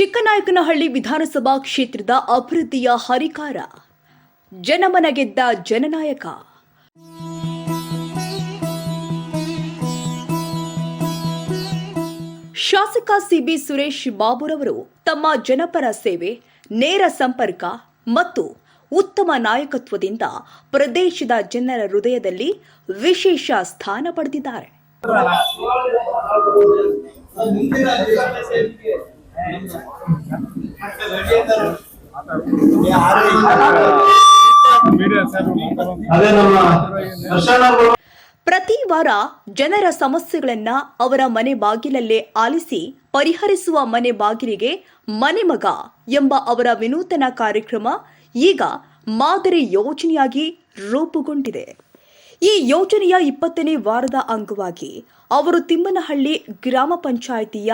ಚಿಕ್ಕನಾಯಕನಹಳ್ಳಿ ವಿಧಾನಸಭಾ ಕ್ಷೇತ್ರದ ಅಭಿವೃದ್ಧಿಯ ಹರಿಕಾರ. ಜನಮನ ಗೆದ್ದ ಜನನಾಯಕ. ಶಾಸಕ ಸಿಬಿ ಸುರೇಶ್ ಬಾಬುರವರು ತಮ್ಮ ಜನಪರ ಸೇವೆ, ನೇರ ಸಂಪರ್ಕ ಮತ್ತು ಉತ್ತಮ ನಾಯಕತ್ವದಿಂದ ಪ್ರದೇಶದ ಜನರ ಹೃದಯದಲ್ಲಿ ವಿಶೇಷ ಸ್ಥಾನ ಪಡೆದಿದ್ದಾರೆ. ಪ್ರತಿ ವಾರ ಜನರ ಸಮಸ್ಯೆಗಳನ್ನ ಅವರ ಮನೆ ಬಾಗಿಲಲ್ಲೇ ಆಲಿಸಿ ಪರಿಹರಿಸುವ ಮನೆ ಬಾಗಿಲಿಗೆ ಮನೆ ಮಗ ಎಂಬ ಅವರ ವಿನೂತನ ಕಾರ್ಯಕ್ರಮ ಈಗ ಮಾದರಿ ಯೋಜನೆಯಾಗಿ ರೂಪುಗೊಂಡಿದೆ. ಈ ಯೋಜನೆಯ ಇಪ್ಪತ್ತನೇ ವಾರದ ಅಂಗವಾಗಿ ಅವರು ತಿಮ್ಮನಹಳ್ಳಿ ಗ್ರಾಮ ಪಂಚಾಯಿತಿಯ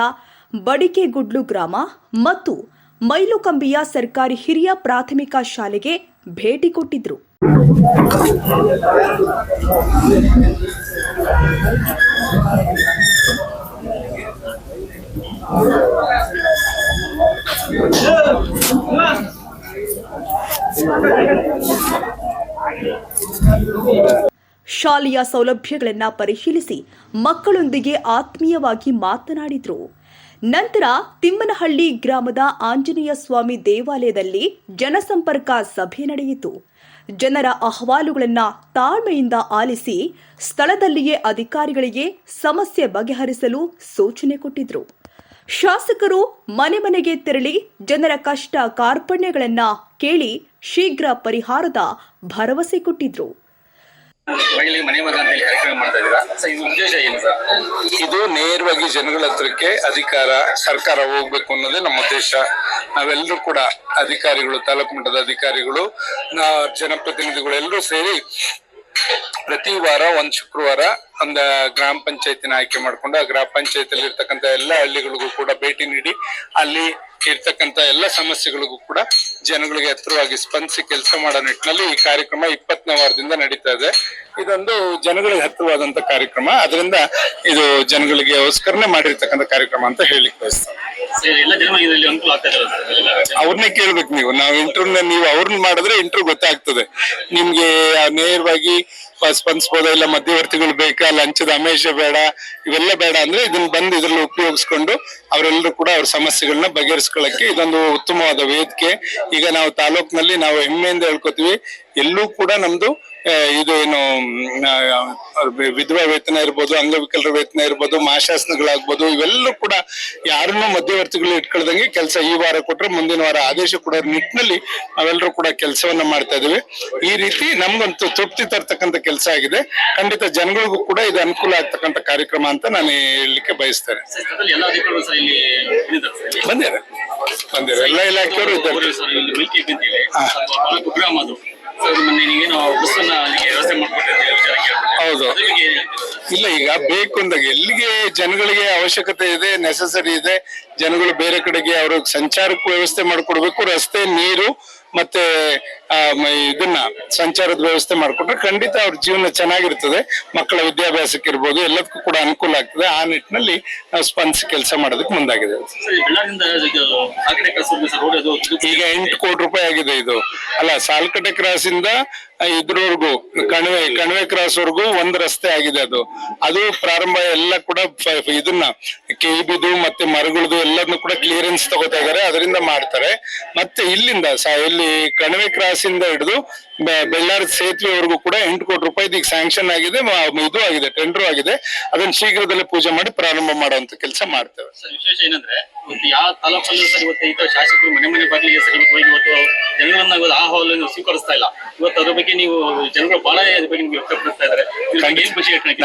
ಬಡಿಕೆಗುಡ್ಲು ಗ್ರಾಮ ಮತ್ತು ಮೈಲುಕಂಬಿಯ ಸರ್ಕಾರಿ ಹಿರಿಯ ಪ್ರಾಥಮಿಕ ಶಾಲೆಗೆ ಭೇಟಿ ಕೊಟ್ಟಿದ್ರು. ಶಾಲೆಯ ಸೌಲಭ್ಯಗಳನ್ನು ಪರಿಶೀಲಿಸಿ ಮಕ್ಕಳೊಂದಿಗೆ ಆತ್ಮೀಯವಾಗಿ ಮಾತನಾಡಿದ್ರು. ನಂತರ ತಿಮ್ಮನಹಳ್ಳಿ ಗ್ರಾಮದ ಆಂಜನೇಯ ಸ್ವಾಮಿ ದೇವಾಲಯದಲ್ಲಿ ಜನಸಂಪರ್ಕ ಸಭೆ ನಡೆಯಿತು. ಜನರ ಅಹವಾಲುಗಳನ್ನು ತಾಳ್ಮೆಯಿಂದ ಆಲಿಸಿ ಸ್ಥಳದಲ್ಲಿಯೇ ಅಧಿಕಾರಿಗಳಿಗೆ ಸಮಸ್ಯೆ ಬಗೆಹರಿಸಲು ಸೂಚನೆ ಕೊಟ್ಟಿದ್ರು. ಶಾಸಕರು ಮನೆ ಮನೆಗೆ ತೆರಳಿ ಜನರ ಕಷ್ಟ ಕಾರ್ಪಣ್ಯಗಳನ್ನು ಕೇಳಿ ಶೀಘ್ರ ಪರಿಹಾರದ ಭರವಸೆ ಕೊಟ್ಟಿದ್ರು. ಮನೆ ಮಾಡ್ತಾ ಇದ್ದೀರಾ? ಇದು ಇದು ನೇರವಾಗಿ ಜನಗಳ ಹತ್ರಕ್ಕೆ ಅಧಿಕಾರ, ಸರ್ಕಾರ ಹೋಗ್ಬೇಕು ಅನ್ನೋದೇ ನಮ್ಮ ಉದ್ದೇಶ. ನಾವೆಲ್ಲರೂ ಕೂಡ ಅಧಿಕಾರಿಗಳು, ತಾಲೂಕು ಮಟ್ಟದ ಅಧಿಕಾರಿಗಳು ಜನಪ್ರತಿನಿಧಿಗಳು ಎಲ್ಲರೂ ಸೇರಿ ಪ್ರತಿ ವಾರ, ಒಂದ್ ಶುಕ್ರವಾರ ಒಂದ ಗ್ರಾಮ ಪಂಚಾಯತಿನ ಆಯ್ಕೆ ಮಾಡ್ಕೊಂಡು, ಆ ಗ್ರಾಮ ಪಂಚಾಯತಿಯಲ್ಲಿ ಇರ್ತಕ್ಕಂಥ ಎಲ್ಲ ಹಳ್ಳಿಗಳಿಗೂ ಕೂಡ ಭೇಟಿ ನೀಡಿ, ಅಲ್ಲಿ ಇರ್ತಕ್ಕಂಥ ಎಲ್ಲ ಸಮಸ್ಯೆಗಳಿಗೂ ಕೂಡ ಜನಗಳಿಗೆ ಹತ್ರವಾಗಿ ಸ್ಪಂದಿಸಿ ಕೆಲಸ ಮಾಡೋ ನಿಟ್ಟಿನಲ್ಲಿ ಈ ಕಾರ್ಯಕ್ರಮ ಇಪ್ಪತ್ತನೇ ವಾರದಿಂದ ನಡೀತಾ ಇದೆ. ಇದೊಂದು ಜನಗಳಿಗೆ ಹತ್ತಿರವಾದಂತ ಕಾರ್ಯಕ್ರಮ. ಅದರಿಂದ ಇದು ಜನಗಳಿಗೆ ಅವಸ್ಕರನೇ ಮಾಡಿರ್ತಕ್ಕಂಥ ಕಾರ್ಯಕ್ರಮ ಅಂತ ಹೇಳಿಕ್ ಅವ್ರನ್ನೇ ಕೇಳ್ಬೇಕು ನೀವು. ನಾವು ಇಂಟರ್ವ್ಯೂ ನೀವು ಅವ್ರನ್ನ ಮಾಡಿದ್ರೆ ಇಂಟರ್ವ್ಯೂ ಗೊತ್ತಾಗ್ತದೆ. ನಿಮ್ಗೆ ನೇರವಾಗಿ ಸ್ಪಂದಿಸ್ಬೋದಾ ಇಲ್ಲ, ಮಧ್ಯವರ್ತಿಗಳು ಬೇಕಾ, ಲಂಚದ ಅಮೇಶ ಬೇಡ, ಇವೆಲ್ಲ ಬೇಡ ಅಂದ್ರೆ ಇದನ್ನ ಬಂದು ಇದ್ರಲ್ಲಿ ಉಪಯೋಗಿಸ್ಕೊಂಡು ಅವರೆಲ್ಲರೂ ಕೂಡ ಅವ್ರ ಸಮಸ್ಯೆಗಳನ್ನ ಬಗೆಹರಿಸ್ಕೊಳ್ಳಕ್ಕೆ ಇದೊಂದು ಉತ್ತಮವಾದ ವೇದಿಕೆ. ಈಗ ನಾವು ತಾಲೂಕಿನಲ್ಲಿ ನಾವು ಹೆಮ್ಮೆಯಿಂದ ಹೇಳ್ಕೊತೀವಿ, ಎಲ್ಲೂ ಕೂಡ ನಮ್ದು ಇದು ಏನು ವಿಧವಾ ವೇತನ ಇರ್ಬೋದು ಅಂಗವಿಕಲರ ವೇತನ ಇರ್ಬೋದು ಮಾಶಾಸನಗಳಾಗ್ಬೋದು ಇವೆಲ್ಲೂ ಕೂಡ ಯಾರನ್ನೂ ಮಧ್ಯವರ್ತಿಗಳು ಇಟ್ಕೊಳ್ದಂಗೆ ಕೆಲಸ ಈ ವಾರ ಕೊಟ್ರೆ ಮುಂದಿನ ವಾರ ಆದೇಶ ಕೊಡೋ ನಿಟ್ಟಿನಲ್ಲಿ ನಾವೆಲ್ಲರೂ ಕೂಡ ಕೆಲಸವನ್ನ ಮಾಡ್ತಾ ಇದೀವಿ. ಈ ರೀತಿ ನಮ್ಗಂತೂ ತೃಪ್ತಿ ತರ್ತಕ್ಕಂಥ ಕೆಲಸ ಆಗಿದೆ. ಖಂಡಿತ ಜನಗಳಿಗೂ ಕೂಡ ಇದು ಅನುಕೂಲ ಆಗ್ತಕ್ಕಂಥ ಕಾರ್ಯಕ್ರಮ ಅಂತ ನಾನು ಹೇಳಲಿಕ್ಕೆ ಬಯಸ್ತೇನೆ. ಬಂದಿದ್ದಾರೆ ಬಂದಿರ ಎಲ್ಲ ಇಲಾಖೆಯವರು ಇದ್ದಾರೆ. ಹೌದು? ಇಲ್ಲ ಈಗ ಬೇಕು ಅಂದಾಗ ಎಲ್ಲಿಗೆ ಜನಗಳಿಗೆ ಅವಶ್ಯಕತೆ ಇದೆ ನೆಸಸರಿ ಇದೆ ಜನಗಳು ಬೇರೆ ಕಡೆಗೆ ಅವ್ರ ಸಂಚಾರಕ್ಕೂ ವ್ಯವಸ್ಥೆ ಮಾಡ್ಕೊಡ್ಬೇಕು ರಸ್ತೆ ನೀರು ಮತ್ತೆ ಇದನ್ನ ಸಂಚಾರದ ವ್ಯವಸ್ಥೆ ಮಾಡಿಕೊಟ್ರೆ ಖಂಡಿತ ಅವ್ರ ಜೀವನ ಚೆನ್ನಾಗಿರ್ತದೆ. ಮಕ್ಕಳ ವಿದ್ಯಾಭ್ಯಾಸಕ್ಕೆ ಇರ್ಬೋದು ಎಲ್ಲದಕ್ಕೂ ಕೂಡ ಅನುಕೂಲ ಆಗ್ತದೆ. ಆ ನಿಟ್ಟಿನಲ್ಲಿ ನಾವು ಸ್ಪಂದಿಸಿ ಕೆಲಸ ಮಾಡೋದಕ್ಕೆ ಮುಂದಾಗಿದೆ. ಈಗ ಎಂಟು ಕೋಟಿ ರೂಪಾಯಿ ಆಗಿದೆ ಇದು. ಅಲ್ಲ ಸಾಲ್ಕಟೆ ಕ್ರಾಸ್ ಇಂದ ಇದ್ರವರೆಗೂ ಕಣಿವೆ ಕಣಿವೆ ಕ್ರಾಸ್ ವರೆಗೂ ಒಂದ್ ರಸ್ತೆ ಆಗಿದೆ ಅದು. ಅದು ಪ್ರಾರಂಭ ಎಲ್ಲ ಕೂಡ ಇದನ್ನ ಕೇಬಿದು ಮತ್ತೆ ಮರಗಳದು ಎಲ್ಲದನ್ನು ಕೂಡ ಕ್ಲಿಯರೆನ್ಸ್ ತಗೋತಾ ಇದಾರೆ. ಅದರಿಂದ ಮಾಡ್ತಾರೆ. ಮತ್ತೆ ಇಲ್ಲಿಂದ ಇಲ್ಲಿ ಕಣಿವೆ ಕ್ರಾಸ್ ಇಂದ ಹಿಡಿದು ಬೆಳ್ಳಾರಿ ಸೇತುವೆವರೆಗೂ ಕೂಡ ಎಂಟು ಕೋಟಿ ರೂಪಾಯಿ ಈಗ ಸ್ಯಾಂಕ್ಷನ್ ಆಗಿದೆ ಇದು ಆಗಿದೆ ಟೆಂಡರ್ ಆಗಿದೆ. ಅದನ್ನ ಶೀಘ್ರದಲ್ಲೇ ಪೂಜೆ ಮಾಡಿ ಪ್ರಾರಂಭ ಮಾಡುವಂತ ಕೆಲಸ ಮಾಡ್ತೇವೆ. ವಿಶೇಷ ಏನಂದ್ರೆ ಯಾವ ತಾಲೂಕಲ್ಲೂ ಸರ್ ಇವತ್ತು ಶಾಸಕರು ಮನೆ ಮನೆ ಬಾಗಿಲಿಗೆ ಸರ್ ಇವತ್ತು ಹೋಗಿ ಇವತ್ತು ಜನಗಳನ್ನ ಇವತ್ತು ಆಹ್ವಾನ ಸ್ವೀಕರಿಸ್ತಾ ಇಲ್ಲ. ಇವತ್ತು ಅದ್ರ ಬಗ್ಗೆ ನೀವು ಜನಗಳು ಬಹಳ ಅದ್ರ ಬಗ್ಗೆ ನಿಮ್ಗೆ ವ್ಯಕ್ತಪಡಿಸ್ತಾ ಇದ್ದಾರೆ.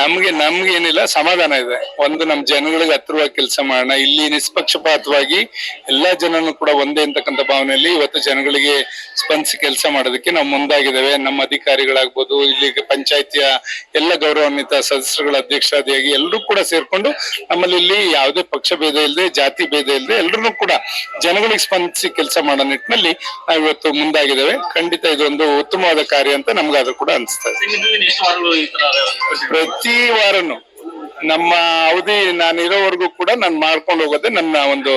ನಮ್ಗೆ ನಮ್ಗೆ ಏನಿಲ್ಲ ಸಮಾಧಾನ ಇದೆ. ಒಂದು ನಮ್ ಜನಗಳಿಗೆ ಹತ್ತಿರವಾಗಿ ಕೆಲಸ ಮಾಡೋಣ. ಇಲ್ಲಿ ನಿಷ್ಪಕ್ಷಪಾತವಾಗಿ ಎಲ್ಲಾ ಜನನು ಕೂಡ ಒಂದೇ ಅಂತಕ್ಕಂಥ ಭಾವನೆಯಲ್ಲಿ ಇವತ್ತು ಜನಗಳಿಗೆ ಸ್ಪಂದಿಸಿ ಕೆಲಸ ಮಾಡೋದಕ್ಕೆ ನಾವು ಮುಂದಾಗಿದ್ದೇವೆ. ನಮ್ಮ ಅಧಿಕಾರಿಗಳಾಗ್ಬೋದು, ಇಲ್ಲಿ ಪಂಚಾಯತಿಯ ಎಲ್ಲ ಗೌರವಾನ್ವಿತ ಸದಸ್ಯರುಗಳ ಅಧ್ಯಕ್ಷರಾದಿಯಾಗಿ ಎಲ್ಲರೂ ಕೂಡ ಸೇರ್ಕೊಂಡು ನಮ್ಮಲ್ಲಿ ಇಲ್ಲಿ ಯಾವುದೇ ಪಕ್ಷ ಭೇದ ಇಲ್ಲದೆ ಜಾತಿ ಭೇದ ಇಲ್ಲದೆ ಎಲ್ಲರೂ ಕೂಡ ಜನಗಳಿಗೆ ಸ್ಪಂದಿಸಿ ಕೆಲಸ ಮಾಡೋ ನಿಟ್ಟಿನಲ್ಲಿ ನಾವು ಇವತ್ತು ಮುಂದಾಗಿದ್ದೇವೆ. ಖಂಡಿತ ಇದೊಂದು ಉತ್ತಮವಾದ ಕಾರ್ಯ ಅಂತ ನಮ್ಗಾದ್ರೂ ಕೂಡ ಅನಿಸ್ತಾ ಇದೆ. ನಿಮ್ಮಿಂದ ಎಷ್ಟು ವಾರಗಳು ಈ ತರ ಪ್ರತಿ ವಾರನು ನಮ್ಮ ಅವಧಿ ನಾನು ಇರೋವರೆಗೂ ಕೂಡ ನಾನು ಮಾಡ್ಕೊಂಡು ಹೋಗೋದೇ ನನ್ನ ಒಂದು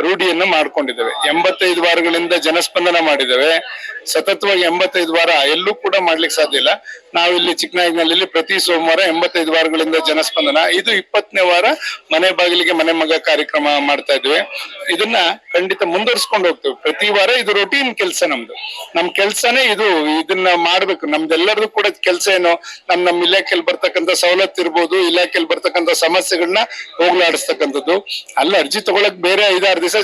ರೂಢಿಯನ್ನು ಮಾಡ್ಕೊಂಡಿದ್ದೇವೆ. ಎಂಬತ್ತೈದು ವಾರಗಳಿಂದ ಜನಸ್ಪಂದನ ಮಾಡಿದ್ದೇವೆ. ಸತತವಾಗಿ ಎಂಬತ್ತೈದು ವಾರ ಎಲ್ಲೂ ಕೂಡ ಮಾಡ್ಲಿಕ್ಕೆ ಸಾಧ್ಯ ಇಲ್ಲ. ನಾವು ಇಲ್ಲಿ ಚಿಕ್ಕನಾಯಕನಲ್ಲಿ ಪ್ರತಿ ಸೋಮವಾರ ಎಂಬತ್ತೈದು ವಾರಗಳಿಂದ ಜನಸ್ಪಂದನ. ಇದು ಇಪ್ಪತ್ತನೇ ವಾರ ಮನೆ ಬಾಗಿಲಿಗೆ ಮನೆ ಮಗ ಕಾರ್ಯಕ್ರಮ ಮಾಡ್ತಾ ಇದ್ವಿ ಇದನ್ನ ಖಂಡಿತ ಮುಂದುವರ್ಸ್ಕೊಂಡು ಹೋಗ್ತೇವೆ. ಪ್ರತಿ ವಾರ ಇದು ರೊಟೀನ್ ಕೆಲಸ ನಮ್ದು. ನಮ್ ಕೆಲ್ಸನೇ ಇದು, ಇದನ್ನ ಮಾಡ್ಬೇಕು. ನಮ್ದೆಲ್ಲರದು ಕೂಡ ಕೆಲಸ ಏನು? ನಮ್ ನಮ್ ಇಲಾಖೆಯಲ್ಲಿ ಬರ್ತಕ್ಕಂತ ಸವಲತ್ತು ಇರ್ಬೋದು, ಇಲಾಖೆಯಲ್ಲಿ ಬರ್ತಕ್ಕಂತ ಸಮಸ್ಯೆಗಳನ್ನ ಹೋಗ್ಲಾಡಿಸ್ತಕ್ಕಂಥದ್ದು. ಅಲ್ಲಿ, ಅರ್ಜಿ ತಗೊಳಕ್ ಬೇರೆ ಐದಾರು ದಿವಸ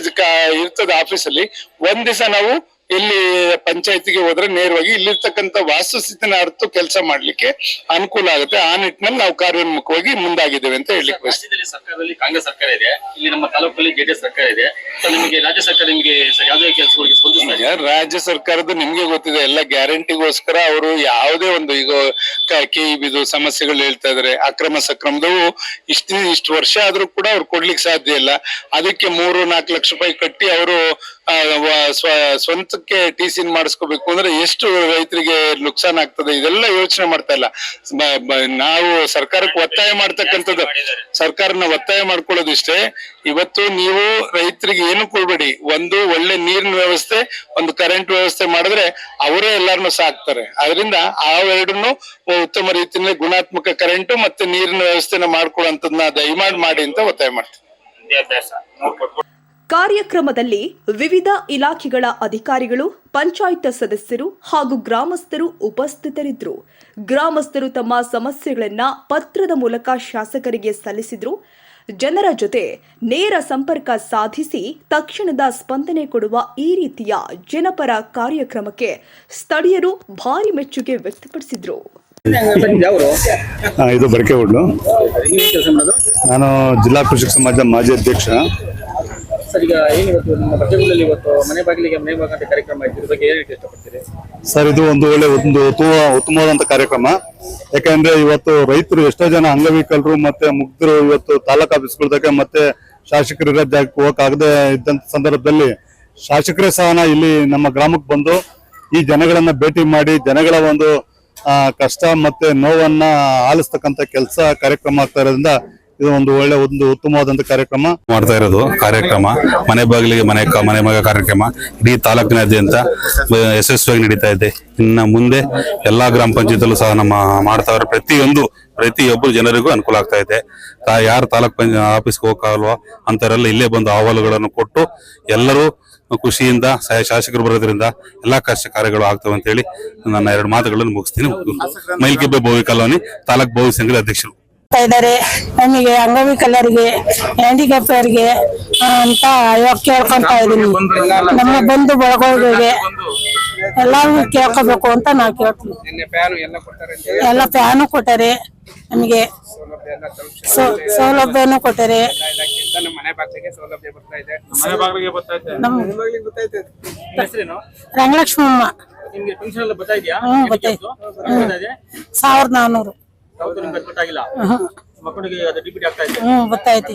ಇರ್ತದೆ ಆಫೀಸಲ್ಲಿ ಒಂದ್ ದಿವಸ ನಾವು ಇಲ್ಲಿ ಪಂಚಾಯತಿಗೆ ಹೋದ್ರೆ ನೇರವಾಗಿ ಇಲ್ಲಿರ್ತಕ್ಕಂತ ವಾಸ್ತುಸ್ಥಿತಿನ ಅರ್ಥ ಕೆಲಸ ಮಾಡ್ಲಿಕ್ಕೆ ಅನುಕೂಲ ಆಗುತ್ತೆ. ಆ ನಿಟ್ಟಿನಲ್ಲಿ ನಾವು ಕಾರ್ಯೋನ್ಮುಖವಾಗಿ ಮುಂದಾಗಿದ್ದೇವೆ ಅಂತ ರಾಜ್ಯದಲ್ಲಿ ಸರ್ಕಾರದಲ್ಲಿ ಕಾಂಗ್ರೆಸ್ ಸರ್ಕಾರ ಇದೆ. ಇಲ್ಲಿ ನಮ್ಮ ತಾಲೂಕಲ್ಲಿ ಜೆಡಿಎಸ್ ಸರ್ಕಾರ ಇದೆ. ನಿಮಗೆ ರಾಜ್ಯ ಸರ್ಕಾರ ನಿಮಗೆ ಯಾವುದೇ ಕೆಲಸಗಳಿಗೆ ರಾಜ್ಯ ಸರ್ಕಾರದ ನಿಮ್ಗೆ ಗೊತ್ತಿದೆ. ಎಲ್ಲ ಗ್ಯಾರಂಟಿಗೋಸ್ಕರ ಅವರು ಯಾವುದೇ ಒಂದು ಈಗ ಕೆ ಬಿದು ಸಮಸ್ಯೆಗಳು ಹೇಳ್ತಾ ಇದಾರೆ. ಅಕ್ರಮ ಸಕ್ರಮದವು ಇಷ್ಟು ಇಷ್ಟು ವರ್ಷ ಆದ್ರೂ ಕೂಡ ಅವ್ರು ಕೊಡ್ಲಿಕ್ಕೆ ಸಾಧ್ಯ ಇಲ್ಲ. ಅದಕ್ಕೆ ಮೂರು ನಾಲ್ಕು ಲಕ್ಷ ರೂಪಾಯಿ ಕಟ್ಟಿ ಅವರು ಸ್ವಂತಕ್ಕೆ ಟಿ ಸಿ ಮಾಡಿಸ್ಕೋಬೇಕು ಅಂದ್ರೆ ಎಷ್ಟು ರೈತರಿಗೆ ನುಕ್ಸಾನ್ ಆಗ್ತದೆ, ಇದೆಲ್ಲ ಯೋಚನೆ ಮಾಡ್ತಾ ಇಲ್ಲ. ನಾವು ಸರ್ಕಾರಕ್ಕೆ ಒತ್ತಾಯ ಮಾಡ್ತಕ್ಕಂಥದ್ದು, ಸರ್ಕಾರನ ಒತ್ತಾಯ ಮಾಡ್ಕೊಳ್ಳೋದು ಇಷ್ಟೇ. ಇವತ್ತು ನೀವು ರೈತರಿಗೆ ಏನು ಕೊಡ್ಬೇಡಿ, ಒಂದು ಒಳ್ಳೆ ನೀರಿನ ವ್ಯವಸ್ಥೆ, ಒಂದು ಕರೆಂಟ್ ವ್ಯವಸ್ಥೆ ಮಾಡಿದ್ರೆ ಅವರೇ ಎಲ್ಲಾರನ್ನು ಸಾಕ್ತಾರೆ. ಅದರಿಂದ ಆ ಎರಡನ್ನು ಉತ್ತಮ ರೀತಿಯಲ್ಲಿ ಗುಣಾತ್ಮಕ ಕರೆಂಟ್ ಮತ್ತೆ ನೀರಿನ ವ್ಯವಸ್ಥೆನ ಮಾಡ್ಕೊಳ್ಳೋಂಥದ್ನ ದಯಮಾಡಿ ಮಾಡಿ ಅಂತ ಒತ್ತಾಯ ಮಾಡ್ತೀನಿ. ಕಾರ್ಯಕ್ರಮದಲ್ಲಿ ವಿವಿಧ ಇಲಾಖೆಗಳ ಅಧಿಕಾರಿಗಳು ಪಂಚಾಯತ್ ಸದಸ್ಯರು ಹಾಗೂ ಗ್ರಾಮಸ್ಥರು ಉಪಸ್ಥಿತರಿದ್ದರು. ಗ್ರಾಮಸ್ಥರು ತಮ್ಮ ಸಮಸ್ಯೆಗಳನ್ನು ಪತ್ರದ ಮೂಲಕ ಶಾಸಕರಿಗೆ ಸಲ್ಲಿಸಿದ್ರು. ಜನರ ಜೊತೆ ನೇರ ಸಂಪರ್ಕ ಸಾಧಿಸಿ ತಕ್ಷಣದ ಸ್ಪಂದನೆ ಕೊಡುವ ಈ ರೀತಿಯ ಜನಪರ ಕಾರ್ಯಕ್ರಮಕ್ಕೆ ಸ್ಥಳೀಯರು ಭಾರಿ ಮೆಚ್ಚುಗೆ ವ್ಯಕ್ತಪಡಿಸಿದ್ರು. ಇದು ನಾನು ಜಿಲ್ಲಾ ಕೃಷಿ ಸಮಾಜ ಮಾಜಿ ಅಧ್ಯಕ್ಷ. ಸರ್, ಈಗ ಏನು ಇವತ್ತು ನಿಮ್ಮ ಇವತ್ತು ಮನೆ ಬಾಗಿಲಿಗೆ ಮನೆ ಕಾರ್ಯಕ್ರಮ ಆಯ್ತು ಇದ್ರ ಬಗ್ಗೆ ಹೇಳಕ್ಕೆ ಸರ್, ಇದು ಒಂದು ಒಳ್ಳೆ ಒಂದು ಉತ್ತಮ, ಉತ್ತಮವಾದಂತ ಕಾರ್ಯಕ್ರಮ. ಯಾಕಂದ್ರೆ ಇವತ್ತು ರೈತರು ಎಷ್ಟೋ ಜನ ಅಂಗವಿಕಲರು ಮತ್ತೆ ಮುಗ್ಧರು ಇವತ್ತು ತಾಲೂಕ್ ಆಫೀಸ್ಗಳದಾಗ ಮತ್ತೆ ಶಾಸಕರು ಇರೋ ಜಾಗಕ್ಕೆ ಹೋಗಕ್ಕಾಗದೆ ಇದ್ದಂತ ಸಂದರ್ಭದಲ್ಲಿ ಶಾಸಕರೇ ಸಹನ ಇಲ್ಲಿ ನಮ್ಮ ಗ್ರಾಮಕ್ಕೆ ಬಂದು ಈ ಜನಗಳನ್ನ ಭೇಟಿ ಮಾಡಿ ಜನಗಳ ಒಂದು ಕಷ್ಟ ಮತ್ತೆ ನೋವನ್ನ ಆಲಿಸ್ತಕ್ಕಂಥ ಕೆಲಸ ಕಾರ್ಯಕ್ರಮ ಆಗ್ತಾ ಇರೋದ್ರಿಂದ ಇದು ಒಂದು ಒಳ್ಳೆ ಒಂದು ಉತ್ತಮವಾದಂತ ಕಾರ್ಯಕ್ರಮ. ಮಾಡ್ತಾ ಇರೋದು ಕಾರ್ಯಕ್ರಮ. ಮನೆ ಬಾಗಿಲಿಗೆ ಮನೆ ಕ- ಮನೆ ಮಗ ಕಾರ್ಯಕ್ರಮ. ಇಡೀ ತಾಲೂಕಿನಾದ್ಯಂತ ಯಶಸ್ವಿಯಾಗಿ ನಡೀತಾ ಇದೆ. ಇನ್ನ ಮುಂದೆ ಎಲ್ಲಾ ಗ್ರಾಮ ಪಂಚಾಯತಲ್ಲೂ ಸಹ ನಮ್ಮ ಮಾಡ್ತಾ ಇರೋ ಪ್ರತಿಯೊಂದು ಪ್ರತಿಯೊಬ್ಬರು ಜನರಿಗೂ ಅನುಕೂಲ ಆಗ್ತಾ ಇದೆ. ತಾ- ಯಾರು ತಾಲೂಕ್ ಪಂಚ ಆಫೀಸ್ಗೆ ಹೋಗಲ್ವೋ ಅಂತವರೆಲ್ಲ ಇಲ್ಲೇ ಬಂದು ಅಹವಾಲುಗಳನ್ನು ಕೊಟ್ಟು ಎಲ್ಲರೂ ಖುಷಿಯಿಂದ ಸಹ ಶಾಸಕರು ಬರೋದ್ರಿಂದ ಎಲ್ಲಾ ಕಷ್ಟ ಕಾರ್ಯಗಳು ಆಗ್ತವೆ ಅಂತ ಹೇಳಿ ನನ್ನ ಎರಡು ಮಾತುಗಳನ್ನು ಮುಗಿಸ್ತೀನಿ. ಮೈಲ್ಕಿಬ್ಬೆ ಬೋವಿ ಕಾಲೋನಿ ತಾಲೂಕ್ ಬೋವಿ ಸಂಘದ ಅಧ್ಯಕ್ಷರು. ಇದ್ದಾರೆ. ನಮಗೆ ಅಂಗವಿಕಲರಿಗೆ ಹ್ಯಾಂಡಿಕ್ಯಾಪ್ರಿಗೆ ಅಂತ ಇವಾಗ ಕೇಳ್ಕೊಂತ ಇದೀನಿ ನಮ್ಮ ಬಂಧು ಬಳಗಗಳಿಗೆ ಎಲ್ಲಾರು ಕೇಳ್ಕೋಬೇಕು ಅಂತ ನಾ ಕೇಳ್ತೀವಿ ಎಲ್ಲ ಫ್ಯಾನು ಕೊಟ್ಟಾರೆ ನಮಗೆ ಸೌಲಭ್ಯನು ಕೊಟ್ಟಾರೆ ರಂಗಲಕ್ಷ್ಮಮ್ಮ. ಸಾವಿರದ ನಾನೂರು. ಯಾವತ್ತೂ ನಿಮ್ಗೆ ಗೊತ್ತಾಗಿಲ್ಲ. ಮಕ್ಕಳಿಗೆ ಅದು ಡಿಪಿಟಿ ಆಗ್ತಾ ಇದೆ. ಹ್ಮ್ ಗೊತ್ತಾಯ್ತಿ.